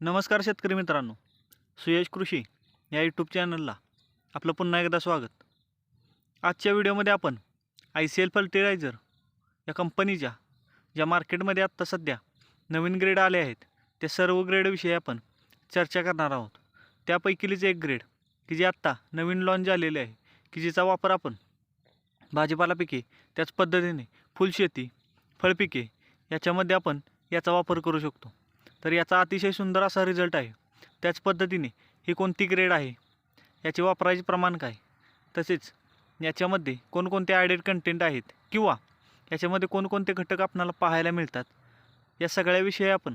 नमस्कार शेतकरी मित्रांनो सुयश कृषी या यूट्यूब चॅनलला आपलं पुन्हा एकदा स्वागत. आजच्या व्हिडिओमध्ये आपण आय सी एल फर्टिलायझर या कंपनीच्या ज्या मार्केटमध्ये आत्ता सध्या नवीन ग्रेड आले आहेत त्या सर्व ग्रेडविषयी आपण चर्चा करणार आहोत. त्यापैकीलीच एक ग्रेड की जे आत्ता नवीन लॉन्च झालेले आहे की जिचा वापर आपण भाजीपाला पिके त्याच पद्धतीने फुलशेती फळपिके याच्यामध्ये आपण याचा वापर करू शकतो. तर याचा अतिशय सुंदर असा रिझल्ट आहे. त्याच पद्धतीने ही कोणती ग्रेड आहे? याचे वापरायचे प्रमाण काय? तसेच याच्यामध्ये कोणकोणते ॲडेड कंटेंट आहेत? किंवा याच्यामध्ये कोणकोणते घटक आपणाला पाहायला मिळतात? या सगळ्याविषयी आपण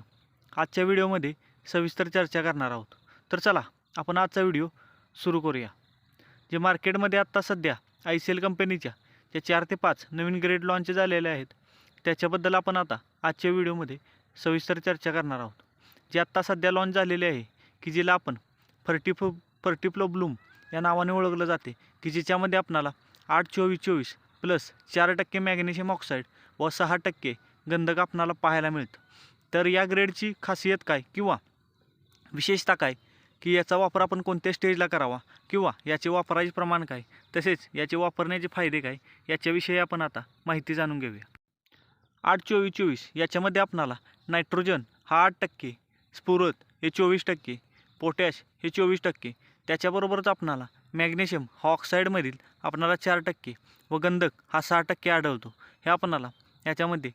आजच्या व्हिडिओमध्ये सविस्तर चर्चा करणार आहोत. तर चला आपण आजचा व्हिडिओ सुरू करूया. जे मार्केटमध्ये आत्ता सध्या आय सी एल कंपनीच्या ज्या चार ते पाच नवीन ग्रेड लॉन्च झालेले आहेत त्याच्याबद्दल आपण आता आजच्या व्हिडिओमध्ये सविस्तर चर्चा करणार आहोत. जे आत्ता सध्या लॉन्च झालेले आहे की जिला आपण फर्टिफ फर्टिफ्लो ब्लूम या नावाने ओळखलं जाते की जिच्यामध्ये आपणाला आठ चोवीस चोवीस प्लस चार टक्के मॅग्नेशियम ऑक्साईड व सहा टक्के गंधक आपणाला पाहायला मिळतं. तर या ग्रेडची खासियत काय किंवा विशेषता काय की याचा वापर आपण कोणत्या स्टेजला करावा किंवा याचे वापराचे प्रमाण काय तसेच याचे वापरण्याचे फायदे काय याच्याविषयी आपण आता माहिती जाणून घेऊया. आठ चोवीस चोवीस याच्यामध्ये आपणाला नायट्रोजन हा आठ टक्के स्फुरत हे चोवीस टक्के पोटॅश हे चोवीस टक्के त्याच्याबरोबरच आपणाला मॅग्नेशियम हा ऑक्साईडमधील आपणाला चार टक्के व गंधक हा सहा टक्के आढळतो. हे आपणाला याच्यामध्ये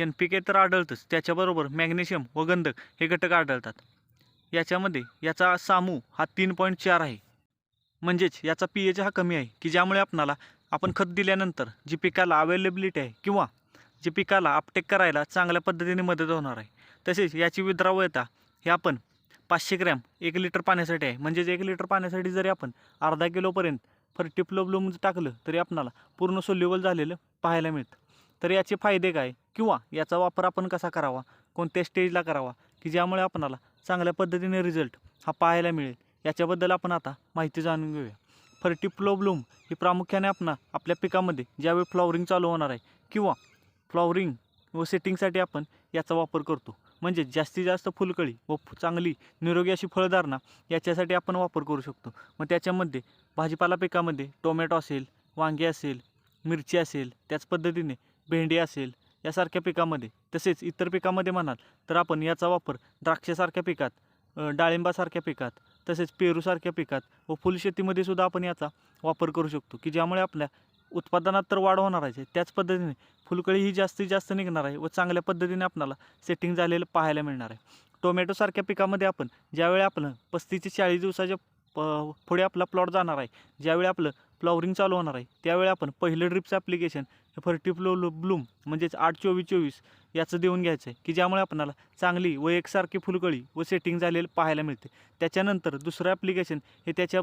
एन पी के तर आढळतंच त्याच्याबरोबर मॅग्नेशियम व गंधक हे घटक आढळतात. याच्यामध्ये याचा सामू हा तीन पॉईंट चार आहे. म्हणजेच याचा पी एच हा कमी आहे की ज्यामुळे आपणाला आपण खत दिल्यानंतर जी पिकाला अवेलेबिलिटी आहे किंवा जे पिकाला अपटेक करायला चांगल्या पद्धतीने मदत होणार आहे. तसेच याची विद्राव्यता हे आपण पाचशे ग्रॅम एक लिटर पाण्यासाठी आहे. म्हणजेच एक लिटर पाण्यासाठी जरी आपण अर्धा किलोपर्यंत फर्टिप्लो ब्लूम टाकलं तरी आपणाला पूर्ण सोल्युबल झालेलं पाहायला मिळतं. तर याचे फायदे काय? किंवा याचा वापर आपण कसा करावा? कोणत्या स्टेजला करावा? की ज्यामुळे आपणाला चांगल्या पद्धतीने रिझल्ट हा पाहायला मिळेल? याच्याबद्दल आपण आता माहिती जाणून घेऊया. फर्टिप्लो ब्लूम ही प्रामुख्याने आपण आपल्या पिकामध्ये ज्यावेळी फ्लॉवरिंग चालू होणार आहे किंवा फ्लॉवरिंग व सेटिंगसाठी आपण याचा वापर करतो. म्हणजे जास्तीत जास्त फुलकळी व फु- चांगली निरोगी अशी फळधारणा याच्यासाठी आपण वापर करू शकतो. मग त्याच्यामध्ये भाजीपाला पिकामध्ये टोमॅटो असेल वांगे असेल मिरची असेल त्याच पद्धतीने भेंडी असेल यासारख्या पिकामध्ये तसेच इतर पिकामध्ये म्हणाल तर आपण याचा वापर द्राक्षासारख्या पिकात डाळिंबासारख्या पिकात तसेच पेरूसारख्या पिकात व फुलशेतीमध्ये सुद्धा आपण याचा वापर करू शकतो की ज्यामुळे आपल्या उत्पादनात तर वाढ होणार आहे. त्याच पद्धतीने फुलकळी ही जास्तीत जास्त निघणार आहे व चांगल्या पद्धतीने आपणाला सेटिंग झालेलं पाहायला मिळणार आहे. टोमॅटोसारख्या पिकामध्ये आपण ज्यावेळी आपलं पस्तीस ते चाळीस दिवसाच्या प पुढे आपला प्लॉट जाणार आहे ज्यावेळी आपलं फ्लॉवरिंग चालू होणार आहे त्यावेळी आपण पहिलं ड्रिपचं ॲप्लिकेशन हे फर्टिफ्लो ब्लूम म्हणजेच आठ चोवीस चोवीस याचं देऊन घ्यायचं आहे की ज्यामुळे आपणाला चांगली व एकसारखी फुलकळी व सेटिंग झालेलं पाहायला मिळते. त्याच्यानंतर दुसरं ॲप्लिकेशन हे त्याच्या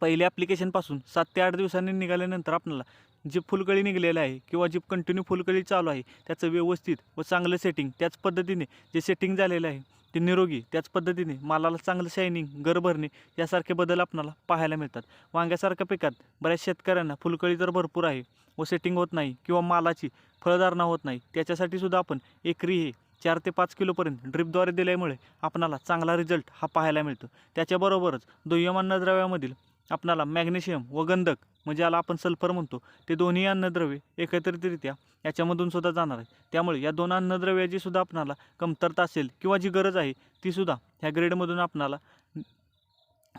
पहिल्या ॲप्लिकेशनपासून सात ते आठ दिवसांनी निघाल्यानंतर आपल्याला जे फुलकळी निघलेलं आहे किंवा जी कंटिन्यू फुलकळी चालू आहे त्याचं व्यवस्थित व चांगलं सेटिंग त्याच पद्धतीने जे सेटिंग झालेलं आहे ते निरोगी त्याच पद्धतीने मालाला चांगलं शायनिंग गर भरणे यासारखे बदल आपणाला पाहायला मिळतात. वांग्यासारख्या पिकात बऱ्याच शेतकऱ्यांना फुलकळी तर भरपूर आहे व सेटिंग होत नाही किंवा मालाची फळधारणा होत नाही त्याच्यासाठी सुद्धा आपण एकरी हे चार ते पाच किलोपर्यंत ड्रिपद्वारे दिल्यामुळे आपणाला चांगला रिझल्ट हा पाहायला मिळतो. त्याच्याबरोबरच दुय्यम अन्नद्रव्यामधील आपणाला मॅग्नेशियम व गंधक म्हणजे याला आपण सल्फर म्हणतो ते दोन्ही अन्नद्रव्ये एकत्रितरित्या याच्यामधून सुद्धा जाणार आहे त्यामुळे या दोन अन्नद्रव्याची सुद्धा आपणाला कमतरता असेल किंवा जी गरज आहे ती सुद्धा ह्या ग्रेडमधून आपणाला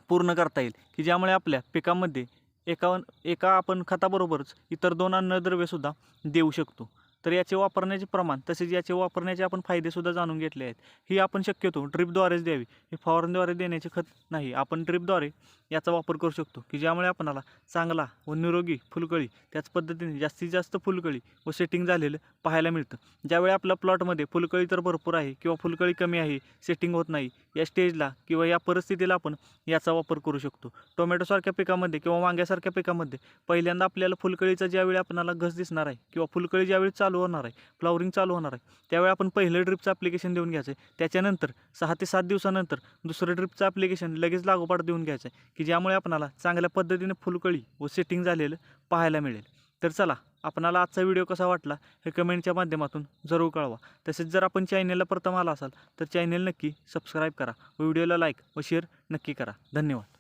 पूर्ण करता येईल. की ज्यामुळे आपल्या पिकामध्ये एका एका आपण खताबरोबरच इतर दोन अन्नद्रव्यसुद्धा देऊ शकतो. तर याचे वापरण्याचे प्रमाण तसेच याचे वापरण्याचे आपण फायदेसुद्धा जाणून घेतले आहेत. ही आपण शक्यतो ड्रिपद्वारेच द्यावी. हे फवारणीद्वारे देण्याचे खत नाही. आपण ड्रिपद्वारे याचा वापर करू शकतो की ज्यामुळे आपणाला चांगला व निरोगी फुलकळी त्याच पद्धतीने जास्तीत जास्त फुलकळी व सेटिंग झालेलं पाहायला मिळतं. ज्यावेळी आपल्या प्लॉटमध्ये फुलकळी तर भरपूर आहे किंवा फुलकळी कमी आहे सेटिंग होत नाही या स्टेजला किंवा या परिस्थितीला आपण याचा वापर करू शकतो. टोमॅटोसारख्या पिकामध्ये किंवा वांग्यासारख्या पिकामध्ये पहिल्यांदा आपल्याला फुलकळीचा ज्यावेळी आपणाला घस दिसणार आहे किंवा फुलकळी ज्यावेळी चालू चालू होणार आहे. फ्लॉवरिंग चालू होणार आहे. त्यावेळी आपण पहिलं ड्रिपचं ॲप्लिकेशन देऊन घ्यायचं आहे. त्याच्यानंतर सहा ते सात दिवसानंतर दुसरं ड्रिपचं ॲप्लिकेशन लगेच लागोपाठ देऊन घ्यायचं आहे. की ज्यामुळे आपणाला चांगल्या पद्धतीने फुलकळी व सेटिंग झालेलं पाहायला मिळेल. तर चला आपणाला आजचा व्हिडिओ कसा वाटला हे कमेंटच्या माध्यमातून जरूर कळवा. तसेच जर आपण चॅनेलला प्रथम आला असाल तर चॅनेल नक्की सबस्क्राईब करा व व्हिडिओला लाईक व शेअर नक्की करा. धन्यवाद.